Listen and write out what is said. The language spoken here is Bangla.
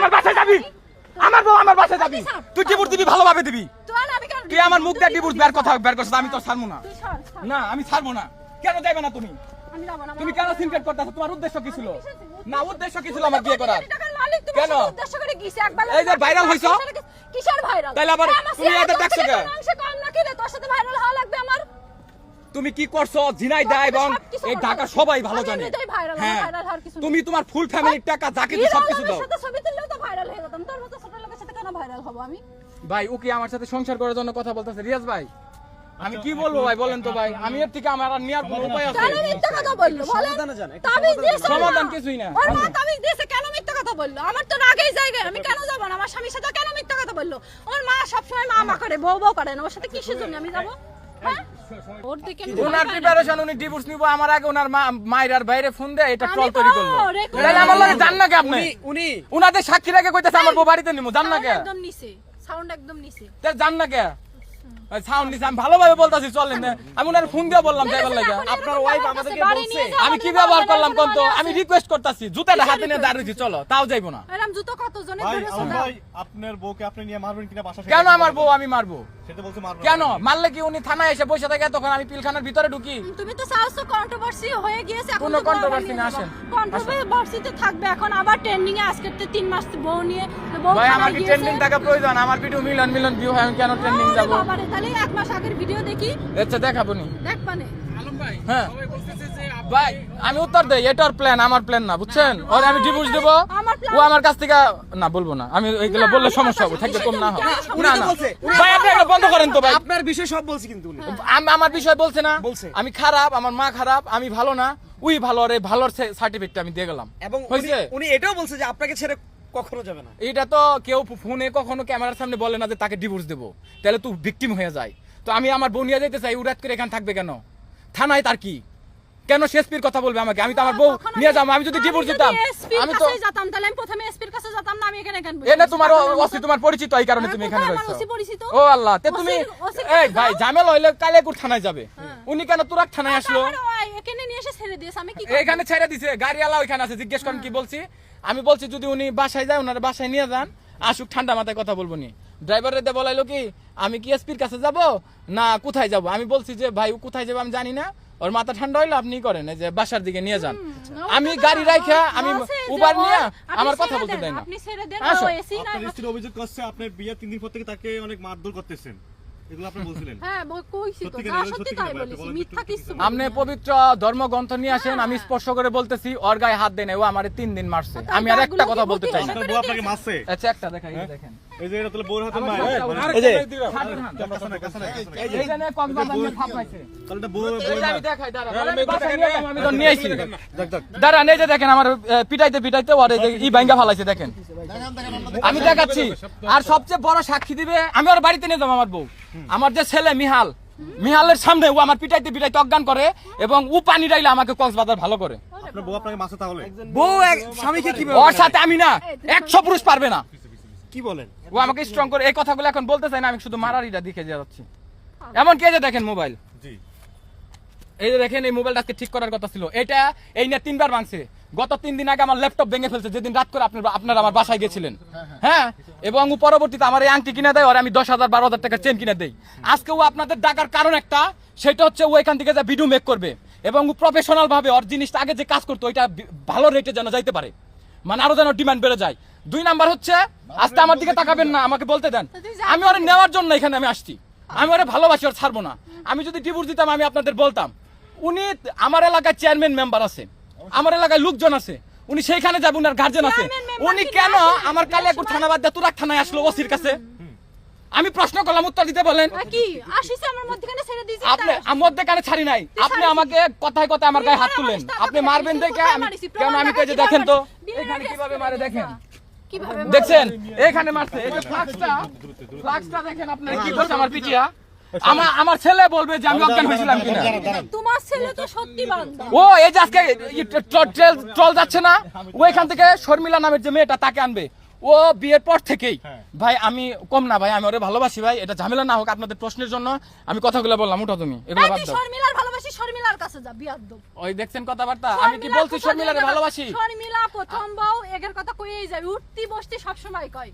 আমার বাসায় যাবি আমার বউ আমার বাসায় যাবি। তুই ডিভোর্স দিবি ভালোভাবে দিবি তুই আমার মুখ দিয়ে ডিভোর্স বের কথা বের করছিস আমি তো ছাড়বো না। না আমি ছাড়বো না কেন যাবে না তুমি আমি যাব না, তুমি কেন সিনক্রেট করতেছো তোমার উদ্দেশ্য কি ছিল না উদ্দেশ্য কি ছিল আমার বিয়ে করার কেন? উদ্দেশ্য করে গিয়েছে, একবার এই যে viral হইছো? কিসের- viral? তাইলে আবার তুমি এত দেখছ কেন? কম নাকি রে? তোর সাথে viral হওয়া লাগবে আমার? তুমি কি করছ দেয় সাথে এবং এই ঢাকা সবাই ভালো জানে হ্যাঁ কিছু। তুমি তোমার ফুল ফ্যামিলির টাকা যাকে সবকিছু আলমের দাও সাথে ছবি তুললেও তো viral হয়ে যেতাম। তোর মতো ছোট লোকের হব আমি? ভাই ও কি আমার সাথে সংসার করার জন্য কথা বলতেছে রিয়াজ ভাই আমি কি বলব ভাই বলেন তো ভাই আমি এর থেকে আমার আর নেওয়ার কোনো উপায় আছে কেন মিথ্যা কথা বলল? বলেন। তাবিজ দিয়েছে মা। সমাধান কিছুই না। ওর মা তাবিজ দিয়েছে, কেন মিথ্যা কথা বলল? আমার তো রাগেই জায়গায়, আমি কেন যাব না? আমার স্বামীর সাথে কেন মিথ্যা কথা বলল? ওর মা সবসময় মা মা করে, বউ বউ করে না। ওর সাথে কিসের জন্য আমি যাব হ্যাঁ? ওর ওনার। প্রিপারেশন উনি ডিভোর্স নিব আমার আগে ওনার মা মায়ের আর বাইরে ফোন দেয় এটা ট্রল তৈরি করল তাহলে আমার লাগে জান না কে আপনি? উনি উনি। উনাদের সাক্ষী রেখে কইতেছে আমার বউ বাড়িতে নিমু জান না কে? একদম নিছে সাউন্ড একদম নিছে তাহলে জান না কে? সাউন্ড নিছে আমি ভালোভাবে বলতাছি চলেন না। আমি ওনার ফোন দিয়ে বললাম যাইবার লাগে আপনার wife আমাদেরকে বলছে। আমি কি ব্যবহার করলাম কোন তো আমি রিকোয়েস্ট করতাছি জুতাটা হাতে নিয়ে দাঁড়িয়েছি চলো তাও যাইবো না। এরম জুতো কত? জনে ধরেছে ভাই আপনার বউকে আপনি নিয়ে মারবেন কিনা বাসা থেকে কেন আমার বউ আমি মারবো? সেটা বলছে মারবেন কেন? মারলে কি উনি থানায় এসে বসে থাকে তখন আমি পিলখানার ভিতরে ঢুকি। তুমি তো চাও তো কন্ট্রোভার্সি হয়ে গিয়েছে এখন কোনো বানিয়ে না, আসেন। controversy-তে থাকবে এখন আবার ট্রেন্ডিং এ আজকে তো তিন মাস বউ নিয়ে ভাই আমার কি ট্রেন্ডিং টাকা প্রয়োজন? আমার ভিডিও মিলিয়ন মিলিয়ন ভিউ হয় আমি কেন ট্রেন্ডিং আরে বাবারে, তাহলে এক মাস আগের ভিডিও দেখি। আচ্ছা দেখাবো নি। দেখ পানে হ্যাঁ। ভাই আমি উত্তর দেই এটার প্ল্যান আমার প্ল্যান না বুঝছেন? ওরে আমি ডিভোর্স দেব। ও আমার কাছ থেকে না বলব না। আমি এইগুলো বললে সমস্যা হবে থাকবে কম না হবে। না না। ভাই আপনি এটা বন্ধ করেন তো ভাই। আপনার বিষয় সব বলছি কিন্তু উনি। আমার বিষয় বলছে না। বলছে। আমি খারাপ আমার মা খারাপ আমি ভালো না। উই ভালো রে ভালোর সার্টিফিকেট আমি দিয়ে গেলাম। এবং উনি এটাও বলছে যে আপনাকে ছেড়ে কখনো যাবে না। এটা তো কেউ ফোনে কখনো ক্যামেরার সামনে বলে না যে তাকে ডিভোর্স দেবো। তাহলে তুই ভিকটিম হয়ে যায়। তো আমি আমার বউ যেতে চাই উড়াত করে এখানে থাকবে কেন? থানায় তার কি? কেন শেষপির কথা বলবে আমাকে? আমি তো আমার বউ নিয়ে যাব আমি যদি ডিভোর্স দিতাম আমি তো যেতাম তাহলে আমি প্রথমে এসপির কাছে যেতাম না আমি এখানে কেন বসে এটা তোমার তোমার পরিচিত এই কারণে হ্যাঁ, তুমি এখানে রয়েছো? ও আল্লাহ তে তুমি এই ভাই ঝামেলা হইলে কালেকুর থানায় যাবে। উনি কেন তুরাক থানায় আসলো? এখানে নিয়ে এসে ছেড়ে দিয়েছে আমি কি এখানে ছেড়ে দিছে গাড়িওয়ালা ওইখানে আছে জিজ্ঞেস করেন কি বলছি? আমি বলছি যদি উনি বাসায় যায় ওনার বাসায় নিয়ে যান আসুক ঠান্ডা মাথায় কথা বলব নি ড্রাইভারের দিয়ে বলাইলো কি আমি কি এসপির কাছে যাব না কোথায় যাব? আমি বলছি যে ভাই ও কোথায় যাবে আমি জানি না। ওর মাথা ঠান্ডা হইল আপনি করেন এই যে বাসার দিকে নিয়ে যান। আমি গাড়ি রাখা আমি উবার নিয়ে আমার কথা বলতে দেন, দেয় না। আপনি ছেড়ে দেন ও এসি স্ত্রী অভিযোগ করছে আপনি বিয়ের তিন দিন পর থেকে তাকে অনেক মারধর করতেছেন। আপনি বলছিলেন। হ্যাঁ পবিত্র ধর্মগ্রন্থ নিয়ে আসেন আমি স্পর্শ করে বলতেছি ওর গায়ে হাত দেয় ও আমার তিন দিন মারছে। আমি আর একটা কথা বলতে চাই। না মারছে। আচ্ছা একটা দেখাই দেখেন। এই যে এটা তাহলে বউর হাতে মার এই যে কাছে না, কাছে না, কাছে না। এই যে কক্সবাজার নিয়ে থাপ পাইছে তাহলে এটা বউ বউ এই যে আমি মার। দেখাই দাঁড়ান এই যে দেখেন আমার পিটাইতে পিটাইতে ওর এই যে ই ভাঙ্গা ফালাইছে দেখেন। আমি দেখাচ্ছি। আর সবচেয়ে বড় সাক্ষী দিবে আমি ওর বাড়িতে নিয়ে যাব আমার বউ। আমার যে ছেলে মিহাল মিহালের সামনে ও আমার পিটাইতে পিটাইতে অজ্ঞান করে এবং ও পানি ডাইলে আমাকে কক্সবাজার ভালো করে। বউ আপনাকে মারছে তাহলে? বউ স্বামীকে কীভাবে ওর সাথে আমি না একশো পুরুষ পারবে না। কি বলেন? ও আমাকে স্ট্রং করে এই কথাগুলো এখন বলতে চাই না আমি শুধু মারারিটা দিকে যাচ্ছি। এমন কে যে দেখেন মোবাইল জি। এই যে দেখেন এই মোবাইলটা ঠিক করার কথা ছিল। এটা এই নিয়ে তিনবার ভাঙছে। গত তিন দিন আগে আমার ল্যাপটপ ভেঙে ফেলছে যেদিন রাত করে আপনার আপনারা আমার বাসায় গেছিলেন। হ্যাঁ এবং পরবর্তীতে আমার এই আংটি কিনে দেয় আর আমি দশ হাজার বারো হাজার টাকা চেন কিনে দেই। আজকে ও আপনাদের ডাকার কারণ একটা সেটা হচ্ছে ও এখান থেকে যা ভিডিও মেক করবে। এবং ও প্রফেশনাল ভাবে ওর জিনিসটা আগে যে কাজ করতো ওইটা ভালো রেটে যেন যাইতে পারে। মানে আরও যেন ডিমান্ড বেড়ে যায়। দুই নাম্বার হচ্ছে আজকে আমার দিকে তাকাবেন না আমাকে বলতে দেন। আমি ওরে নেওয়ার জন্য এখানে আমি আসছি। আমি ওরে ভালোবাসি ওর ছাড়বো না। আমি যদি ডিভোর্স দিতাম আমি আপনাদের বলতাম। উনি আমার এলাকার চেয়ারম্যান মেম্বার আছে। আমার এলাকায় লোকজন আছে। উনি সেইখানে যাবেন উনার গার্জেন আছে। উনি কেন? আমার কালিয়াকুর থানা বাদ দিয়ে তুরাক থানায় আসলো ওসির কাছে? আমি প্রশ্ন করলাম উত্তর দিতে বলেন। মধ্যখানে আপনি আমার ছাড়ি নাই। আপনি আমাকে কথায় কথায় আমার গায়ে হাত মারা তুললেন আপনি মারবেন দেখে? কেন আমি তো দেখেন তো? এখানে কীভাবে মারে দেখেন? দেখছেন? এখানে মারছে। এই যে ফ্লাক্সটা ফ্লাক্সটা দেখেন আপনারা কি করছে আমার পিটিয়া আমার আমার ছেলে বলবে যে আমি অজ্ঞান হয়েছিলাম কিনা? তোমার ছেলে তো সত্যি বান্দা। ও এই যে আজকে ট্রল ট্রল যাচ্ছে না ও এখান থেকে শর্মিলা নামের যে মেয়েটা তাকে আনবে। ও বিয়ের পর থেকেই হ্যাঁ। ভাই আমি কম না ভাই আমি ওরে ভালোবাসি ভাই এটা ঝামেলা না হোক আপনাদের প্রশ্নের জন্য আমি কথাগুলো বললাম উঠো তুমি এগুলো বাদ দাও। শর্মিলার ভালোবাসি শর্মিলার কাছে যা বিয়াদ্দ ওই দেখছেন কথাবার্তা আমি কি বলছি শর্মিলারে ভালোবাসি? শর্মিলা প্রথম বউ এগের কথা কইই যাবে উঠতি বসতি সবসময় কয়।